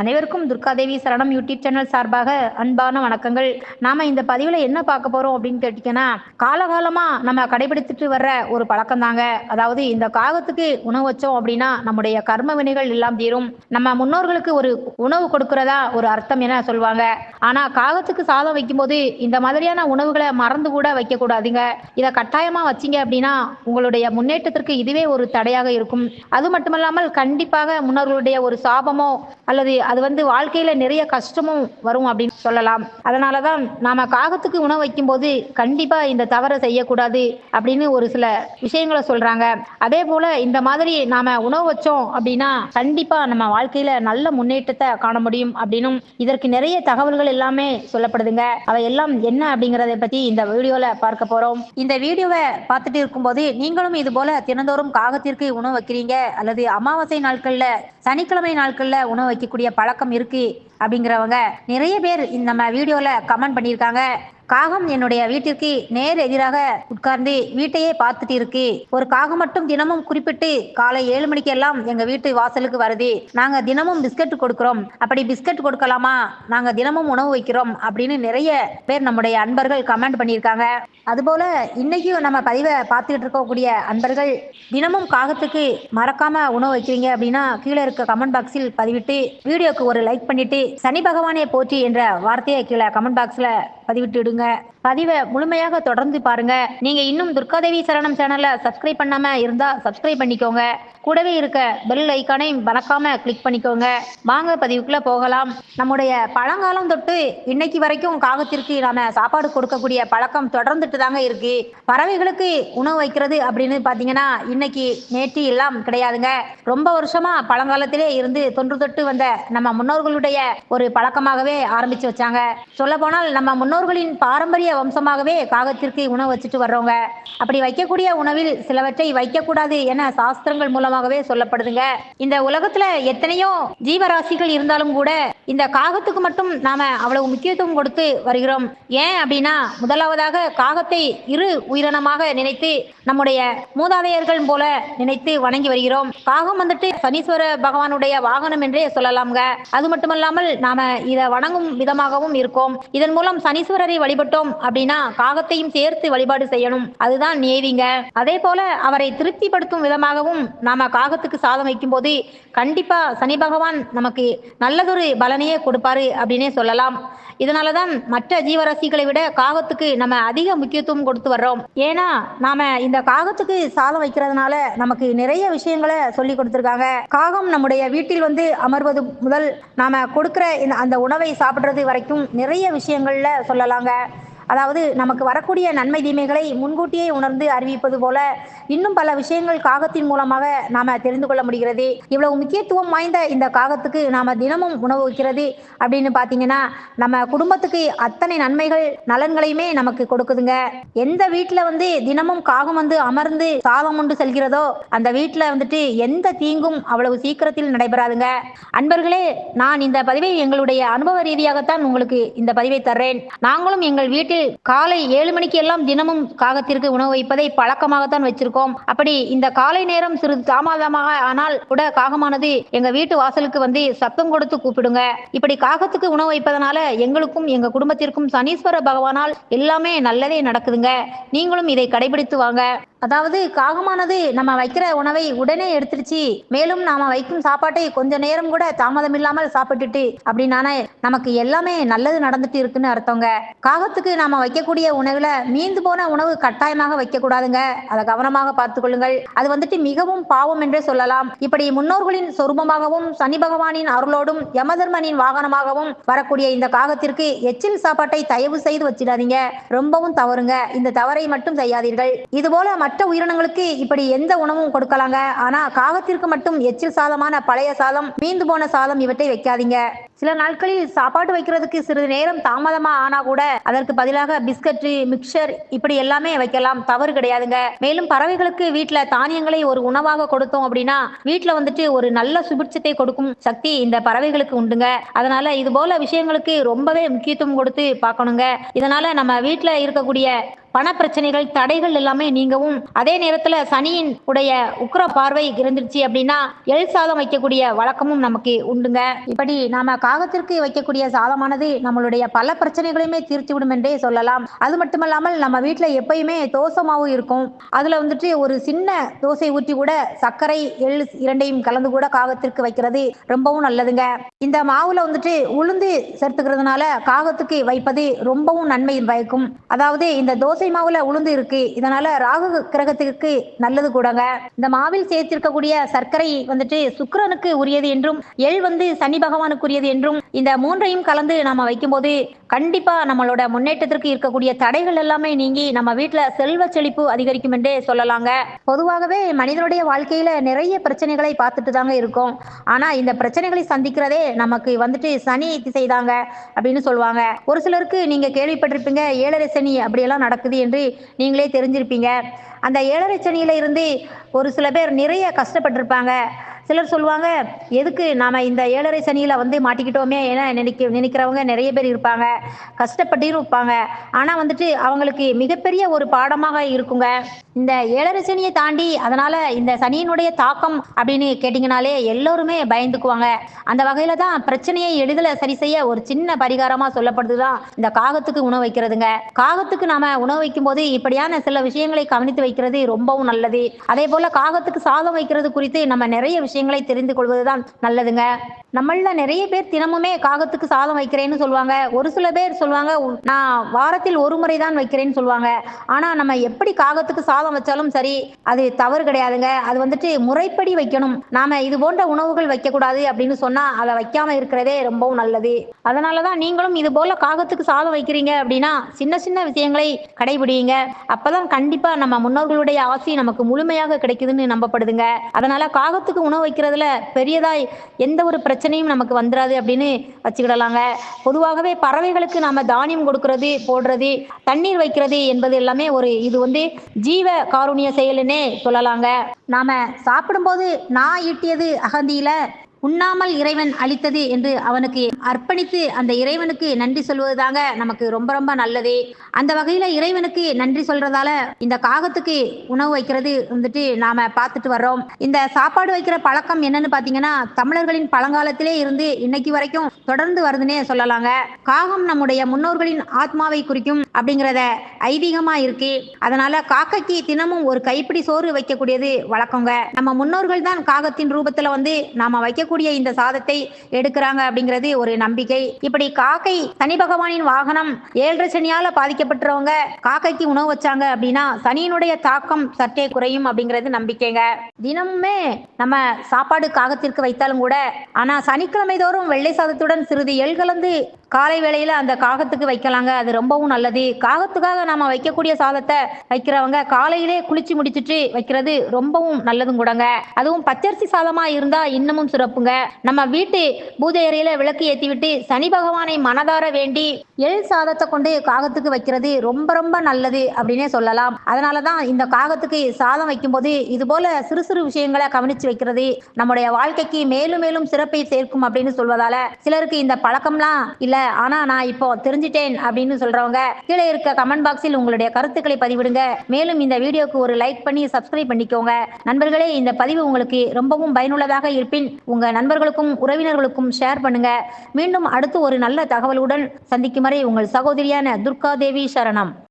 அனைவருக்கும் துர்காதேவி சரணம் YouTube channel சார்பாக அன்பான வணக்கங்கள். நாம இந்த பதிவில் என்ன பார்க்க போறோம் அப்படின்னு கேட்டீங்கன்னா காலகாலமா நம்ம கடைபிடித்துட்டு வர்ற ஒரு பழக்கம் தாங்க அதாவது இந்த காகத்துக்கு உணவு வச்சோம் அப்படின்னா நம்முடைய கர்ம வினைகள் எல்லாம் தீரும். நம்ம முன்னோர்களுக்கு ஒரு உணவு கொடுக்கறதா ஒரு அர்த்தம் என சொல்லுவாங்க ஆனா காகத்துக்கு சாதம் வைக்கும்போது இந்த மாதிரியான உணவுகளை மறந்து கூட வைக்க கூடாதுங்க இதை கட்டாயமா வச்சீங்க அப்படின்னா உங்களுடைய முன்னேற்றத்திற்கு இதுவே ஒரு தடையாக இருக்கும். அது மட்டுமல்லாமல் கண்டிப்பாக முன்னோர்களுடைய ஒரு சாபமோ அல்லது அது வந்து வாழ்க்கையில நிறைய கஷ்டமும் வரும் அப்படின்னு சொல்லலாம். அதனாலதான் நாம காகத்துக்கு உணவு வைக்கும்போது கண்டிப்பா இந்த தவறை செய்யக்கூடாது அப்படின்னு ஒரு சில விஷயங்களை சொல்றாங்க. அதே போல இந்த மாதிரி நாம உணவு வச்சோம் அப்படின்னா கண்டிப்பா நம்ம வாழ்க்கையில நல்ல முன்னேற்றத்தை காண முடியும் அப்படின்னும் இதற்கு நிறைய தகவல்கள் எல்லாமே சொல்லப்படுதுங்க. அவை எல்லாம் என்ன அப்படிங்கறத பத்தி இந்த வீடியோல பார்க்க போறோம். இந்த வீடியோவை பார்த்துட்டு இருக்கும்போது நீங்களும் இது போல தினந்தோறும் காகத்திற்கு உணவு வைக்கிறீங்க அல்லது அமாவாசை நாட்கள்ல சனிக்கிழமை நாட்கள்ல உணவு வைக்கக்கூடிய பழக்கம் இருக்கு அப்படிங்கிறவங்க நிறைய பேர் இந்த நம்ம வீடியோல கமெண்ட் பண்ணியிருக்காங்க. காகம் என்னுடைய வீட்டிற்கு நேர் எதிராக உட்கார்ந்து வீட்டையே பார்த்துட்டு இருக்கு. ஒரு காகம் மட்டும் தினமும் குறிப்பிட்டு காலை ஏழு மணிக்கு எல்லாம் எங்க வீட்டு வாசலுக்கு வருது. நாங்க தினமும் பிஸ்கட் கொடுக்கிறோம். அப்படி பிஸ்கட் கொடுக்கலாமா? நாங்க தினமும் உணவு வைக்கிறோம் அப்படின்னு நிறைய பேர் நம்முடைய அன்பர்கள் கமெண்ட் பண்ணியிருக்காங்க. அதுபோல இன்னைக்கும் நம்ம பதிவை பார்த்துக்கிட்டு இருக்கக்கூடிய அன்பர்கள் தினமும் காகத்துக்கு மறக்காம உணவு வைக்கிறீங்க அப்படின்னா கீழே இருக்க கமெண்ட் பாக்ஸில் பதிவிட்டு வீடியோக்கு ஒரு லைக் பண்ணிட்டு சனி பகவானே போற்றி என்ற வார்த்தையை கீழே கமெண்ட் பாக்ஸ்ல பதிவிட்டு விடுங்க. பதிவை முழுமையாக தொடர்ந்து பாருங்க. நீங்க இன்னும் துர்காதேவி சரணம் சேனலை சப்ஸ்கிரைப் பண்ணாம இருந்தா சப்ஸ்கிரைப் பண்ணிக்கோங்க. கூடவே இருக்க பெல் ஐக்கானையும் மறக்காம கிளிக் பண்ணிக்கோங்க. வாங்க பதிவுக்குள்ள போகலாம். நம்முடைய பழங்காலம் தொட்டு இன்னைக்கு வரைக்கும் காகத்திற்கு நாம சாப்பாடு கொடுக்கக்கூடிய பழக்கம் தொடர்ந்துட்டு தாங்க இருக்கு. பறவைகளுக்கு உணவு வைக்கிறது அப்படின்னு பாத்தீங்கன்னா இன்னைக்கு நேற்று எல்லாம் கிடையாதுங்க. ரொம்ப வருஷமா பழங்காலத்திலே இருந்து தொன்று தொட்டு வந்த நம்ம முன்னோர்களுடைய ஒரு பழக்கமாகவே ஆரம்பிச்சு வச்சாங்க. சொல்ல போனால் நம்ம முன்னோர்களின் பாரம்பரிய வம்சமாகவே காகத்திற்கு உணவு வச்சுட்டு வர்றவங்க. அப்படி வைக்கக்கூடிய உணவில் சிலவற்றை வைக்கக்கூடாது என சாஸ்திரங்கள் மூலமாகவே சொல்லப்படுதுங்க. இந்த உலகத்துல எத்தனையோ ஜீவராசிகள் இருந்தாலும் கூட இந்த காகத்துக்கு மட்டும் நாம அவ்வளவு முக்கியத்துவம் கொடுத்து வருகிறோம். ஏன் அப்படின்னா முதலாவதாக காகத்தை இரு உயிரினமாக நினைத்து நம்முடைய மூதாதையர்கள் போல நினைத்து வணங்கி வருகிறோம். காகம் வந்துட்டு சனீஸ்வர பகவானுடைய வாகனம் என்றே சொல்லலாம்ங்க. அது மட்டுமல்லாமல் நாம இதை வணங்கும் விதமாகவும் இருக்கோம். இதன் மூலம் சனீஸ்வரரை வழிபட்டோம் அப்படின்னா காகத்தையும் சேர்த்து வழிபாடு செய்யணும். அதுதான் நியதிங்க அதே போல அவரை திருப்திப்படுத்தும் விதமாகவும் நாம காகத்துக்கு சாதம் வைக்கும் போது கண்டிப்பா சனி பகவான் நமக்கு நல்லதொரு பலனையே கொடுப்பாரு அப்படின்னே சொல்லலாம். இதனாலதான் மற்ற ஜீவராசிகளை விட காகத்துக்கு நம்ம அதிக முக்கியத்துவம் கொடுத்து வர்றோம். ஏன்னா நாம இந்த காகத்துக்கு சாதம் வைக்கிறதுனால நமக்கு நிறைய விஷயங்களை சொல்லி கொடுத்துருக்காங்க. காகம் நம்முடைய வீட்டில் வந்து அமர்வது முதல் நாம கொடுக்கிற இந்த- அந்த உணவை சாப்பிடுறது வரைக்கும் நிறைய விஷயங்கள்ல சொல்லலாங்க. அதாவது நமக்கு வரக்கூடிய நன்மை தீமைகளை முன்கூட்டியே உணர்ந்து அறிவிப்பது போல இன்னும் பல விஷயங்கள் காகத்தின் மூலமாக நாம தெரிந்து கொள்ள முடிகிறது. இவ்வளவு முக்கியத்துவம் வாய்ந்த இந்த காகத்துக்கு நாம தினமும் உணவு வைக்கிறது அப்படின்னு பார்த்தீங்கன்னா நம்ம குடும்பத்துக்கு அத்தனை நன்மைகள் நலன்களையுமே நமக்கு கொடுக்குதுங்க. எந்த வீட்டில் வந்து தினமும் காகம் வந்து அமர்ந்து சாதம் உண்டு செல்கிறதோ அந்த வீட்டில் வந்துட்டு எந்த தீங்கும் அவ்வளவு சீக்கிரத்தில் நடைபெறாதுங்க. அன்பர்களே நான் இந்த பதிவை எங்களுடைய அனுபவ ரீதியாகத்தான் உங்களுக்கு இந்த பதிவை தர்றேன். நாங்களும் எங்கள் வீட்டில் காலை ஏழு மணிக்கு எல்லாம் தினமும் காகத்திற்கு உணவு வைப்பதை பழக்கமாகத்தான் வச்சிருக்கோம். அப்படி இந்த காலை நேரம் சிறிது தாமதமாக ஆனால் கூட காகமானது எங்க வீட்டு வாசலுக்கு வந்து சத்தம் கொடுத்து கூப்பிடுங்க. இப்படி காகத்துக்கு உணவு வைப்பதனால எங்களுக்கும் எங்க குடும்பத்திற்கும் சனீஸ்வர பகவானால் எல்லாமே நல்லதே நடக்குதுங்க. நீங்களும் இதை கடைபிடித்து வாங்க. அதாவது காகமானது நம்ம வைக்கிற உணவை உடனே எடுத்துருச்சு. மேலும் நாம வைக்கும் சாப்பாட்டை கொஞ்ச நேரம் கூட தாமதம் இல்லாமல் சாப்பிட்டுட்டு அப்படின்னானே நமக்கு எல்லாமே நல்லது நடந்துட்டு இருக்குன்னு அர்த்தங்க. காகத்துக்கு நாம வைக்கக்கூடிய உணவுல மீந்து போன உணவு கட்டாயமாக வைக்க கூடாதுங்க அதை கவனமாக பார்த்துக்கொள்ளுங்கள். அது வந்துட்டு மிகவும் பாவம் என்றே சொல்லலாம். இப்படி முன்னோர்களின் சொரூபமாகவும் சனி பகவானின் அருளோடும் யமதர்மனின் வாகனமாகவும் வரக்கூடிய இந்த காகத்திற்கு எச்சில் சாப்பாட்டை தயவு செய்து வச்சிடாதீங்க. ரொம்பவும் தவறுங்க. இந்த தவறை மட்டும் செய்யாதீர்கள். இதுபோல மற்ற உயிரினங்களுக்கு இப்படி எந்த உணவும் கொடுக்கலாங்க? ஆனா காகத்திற்கு மட்டும் எச்சில் சாதமான பழைய சாதம் மீந்து போன சாதம் இவற்றை வைக்காதீங்க. சில நாட்களில் சாப்பாடு வைக்கிறதுக்கு சிறிது நேரம் தாமதமா ஆனா கூட அதற்கு பதிலாக பிஸ்கட் மிக்சர் இப்படி எல்லாமே வைக்கலாம். தவறு கிடையாதுங்க. மேலும் பறவைகளுக்கு வீட்டுல தானியங்களை ஒரு உணவாக கொடுத்தோம் அப்படின்னா வீட்டுல வந்துட்டு ஒரு நல்ல சுபிட்சத்தை கொடுக்கும் சக்தி இந்த பறவைகளுக்கு உண்டுங்க. அதனால இது போல விஷயங்களுக்கு ரொம்பவே முக்கியத்துவம் கொடுத்து பார்க்கணுங்க. இதனால நம்ம வீட்டுல இருக்கக்கூடிய பண பிரச்சனைகள் தடைகள் எல்லாமே நீங்கவும் அதே நேரத்துல சனியின் உடைய உக்கர பார்வை இருந்துருச்சு அப்படின்னா எள் சாதம் வைக்கக்கூடிய வழக்கமும் நமக்கு உண்டுங்க. இப்படி நாம காகத்திற்கு வைக்கக்கூடிய சாதமானது நம்மளுடைய பல பிரச்சனைகளையுமே தீர்த்து விடும் என்றே சொல்லலாம். அது மட்டுமல்லாமல் நம்ம வீட்டுல எப்பயுமே தோசை மாவு இருக்கும். அதுல வந்துட்டு ஒரு சின்ன தோசை ஊற்றி கூட சர்க்கரை எள் இரண்டையும் கலந்து கூட காகத்திற்கு வைக்கிறது ரொம்பவும் நல்லதுங்க. இந்த மாவுல வந்துட்டு உளுந்து சேர்த்துக்கிறதுனால காகத்துக்கு வைப்பது ரொம்பவும் நன்மை பயக்கும். அதாவது இந்த தோசை மாவுல உளுந்து இருக்கு. இதனால ராகு கிரகத்திற்கு நல்லது கூடங்க. இந்த மாவில் சேர்த்திருக்கக்கூடிய சர்க்கரை வந்துட்டு சுக்கரனுக்கு உரியது என்றும் எள் வந்து சனி பகவானுக்குரியது என்றும் இந்த மூன்றையும் கலந்து நம்ம வைக்கும்போது கண்டிப்பா நம்மளோட முன்னேற்றத்திற்கு இருக்கக்கூடிய தடைகள் எல்லாமே நீங்கி நம்ம வீட்டுல செல்வ செழிப்பு அதிகரிக்கும் என்றே சொல்லலாங்க. பொதுவாகவே மனிதனுடைய வாழ்க்கையில நிறைய பிரச்சனைகளை பார்த்துட்டு தாங்க இருக்கும். ஆனா இந்த பிரச்சனைகளை சந்திக்கிறதே நமக்கு வந்துட்டு சனி திசைதாங்க அப்படின்னு சொல்லுவாங்க. ஒரு சிலருக்கு நீங்க கேள்விப்பட்டிருப்பீங்க ஏழரை சனி அப்படியெல்லாம் நடக்குது என்று நீங்களே தெரிஞ்சிருப்பீங்க. அந்த ஏழரை சனியில இருந்து ஒரு சில பேர் நிறைய கஷ்டப்பட்டிருப்பாங்க. சிலர் சொல்லுவாங்க எதுக்கு நாம இந்த ஏழரை சனியில வந்து மாட்டிக்கிட்டோமே? என நினைக்க நினைக்கிறவங்க நிறைய பேர் இருப்பாங்க கஷ்டப்பட்டு இருப்பாங்க. ஆனா வந்துட்டு அவங்களுக்கு மிகப்பெரிய ஒரு பாடமாக இருக்குங்க. இந்த ஏழரை சனியை தாண்டி அதனால இந்த சனியினுடைய தாக்கம் அப்படின்னு கேட்டிங்கனாலே எல்லோருமே பயந்துக்குவாங்க. அந்த வகையில தான் பிரச்சனையை எளிதில் சரி செய்ய ஒரு சின்ன பரிகாரமா சொல்லப்படுதுதான் இந்த காகத்துக்கு உணவு வைக்கிறதுங்க. காகத்துக்கு நாம உணவு வைக்கும் போது இப்படியான சில விஷயங்களை கவனித்து வைக்கிறது ரொம்பவும் நல்லது. அதே போல காகத்துக்கு சாதம் வைக்கிறது குறித்து நம்ம நிறைய விஷயம் விஷயங்களை தெரிந்து கொள்வதுதான் நல்லதுங்க. நம்மள நிறைய பேர் தினமுமே காகத்துக்கு சாதம் வைக்கிறேன்னு சொல்லுவாங்க. ஒரு சில பேர் சொல்லுவாங்க நான் வாரத்தில் ஒரு முறை தான் வைக்கிறேன்னு சொல்லுவாங்க. ஆனா நம்ம எப்படி காகத்துக்கு சாதம் வச்சாலும் சரி அது தவறு கிடையாதுங்க. அது வந்துட்டு முறைப்படி வைக்கணும். நாம இது போன்ற உணவுகள் வைக்கக்கூடாது அப்படின்னு சொன்னா அதை வைக்காம இருக்கிறதே ரொம்பவும் நல்லது. அதனாலதான் நீங்களும் இது போல காகத்துக்கு சாதம் வைக்கிறீங்க அப்படின்னா சின்ன சின்ன விஷயங்களை கடைபிடிங்க அப்பதான் கண்டிப்பா நம்ம முன்னோர்களுடைய ஆசி நமக்கு முழுமையாக கிடைக்குதுன்னு நம்பப்படுதுங்க. அதனால காகத்துக்கு உணவு வைக்கிறதுல பெரியதாய் எந்த ஒரு பிரச்சனையும் நமக்கு வந்துடாது அப்படின்னு வச்சுக்கிடலாங்க. பொதுவாகவே பறவைகளுக்கு நாம தானியம் கொடுக்கறது போடுறது தண்ணீர் வைக்கிறது என்பது எல்லாமே ஒரு இது வந்து ஜீவ காருணிய செயலுன்னே சொல்லலாங்க. நாம சாப்பிடும்போது நான் ஈட்டியது அகந்தியில உண்ணாமல் இறைவன் அளித்தது என்று அவனுக்கு அர்ப்பணித்து அந்த இறைவனுக்கு நன்றி சொல்வதுதாங்க நமக்கு ரொம்ப ரொம்ப நல்லது. அந்த வகையில இறைவனுக்கு நன்றி சொல்றதால இந்த காகத்துக்கு உணவு வைக்கிறது வந்துட்டு நாம பார்த்துட்டு வர்றோம். இந்த சாப்பாடு வைக்கிற பழக்கம் என்னன்னு பாத்தீங்கன்னா தமிழர்களின் பழங்காலத்திலே இருந்து இன்னைக்கு வரைக்கும் தொடர்ந்து வருதுன்னே சொல்லலாங்க. காகம் நம்முடைய முன்னோர்களின் ஆத்மாவை குறிக்கும் அப்படிங்கிறத ஐதீகமா இருக்கு. அதனால காக்கைக்கு தினமும் ஒரு கைப்பிடி சோறு வைக்கக்கூடியது வழக்கங்க. நம்ம முன்னோர்கள் தான் காகத்தின் ரூபத்துல வந்து நாம வைக்கக்கூடிய இந்த சாதத்தை எடுக்கிறாங்க அப்படிங்கிறது ஒரு நம்பிக்கை. இப்படி காக்கை சனி பகவானின் வாகனம் ஏழரை சனியால பாதிக்கப்பட்டவங்க காக்கைக்கு உணவு வச்சாங்க அப்படின்னா சனியினுடைய தாக்கம் சற்றே குறையும் அப்படிங்கிறது நம்பிக்கைங்க. தினமுமே நம்ம சாப்பாடு காகத்திற்கு வைத்தாலும் கூட ஆனா சனிக்கிழமை தோறும் வெள்ளை சாதத்துடன் சிறிது எள் கலந்து காலை வேளையில அந்த காகத்துக்கு வைக்கலாங்க. அது ரொம்பவும் நல்லது. காகத்துக்காக நாம வைக்கக்கூடிய சாதத்தை வைக்கிறவங்க காலையிலே குளிச்சு முடிச்சிட்டு வைக்கிறது ரொம்பவும் நல்லதும் கூடங்க. அதுவும் பச்சரிசி சாதமா இருந்தா இன்னமும் சிறப்புங்க. நம்ம வீட்டு பூஜை அறையில விளக்கு ஏத்தி விட்டு சனி பகவானை மனதார வேண்டி எள் சாதத்தை கொண்டு காகத்துக்கு வைக்கிறது ரொம்ப ரொம்ப நல்லது அப்படின்னே சொல்லலாம். அதனாலதான் இந்த காகத்துக்கு சாதம் வைக்கும்போது இது போல சிறு சிறு விஷயங்களை கவனிச்சு வைக்கிறது நம்முடைய வாழ்க்கைக்கு மேலும் மேலும் சிறப்பை சேர்க்கும் அப்படின்னு சொல்வதால சிலருக்கு இந்த பழக்கம்லாம் இல்ல ஆனா நான் இப்போ தெரிஞ்சிட்டேன் அப்படின்னு சொல்றவங்க கீழே இருக்க கமெண்ட் பாக்ஸில் உங்களுடைய கருத்துக்களை பதிவிடுங்க. மேலும் இந்த வீடியோக்கு ஒரு லைக் பண்ணி சப்ஸ்கிரைப் பண்ணிக்கோங்க. நண்பர்களே இந்த பதிவு உங்களுக்கு ரொம்பவும் பயனுள்ளதாக இருப்பின் உங்க நண்பர்களுக்கும் உறவினர்களுக்கும் ஷேர் பண்ணுங்க. மீண்டும் அடுத்து ஒரு நல்ல தகவலுடன் சந்திக்கும் வரை உங்கள் சகோதரியான துர்கா தேவி சரணம்.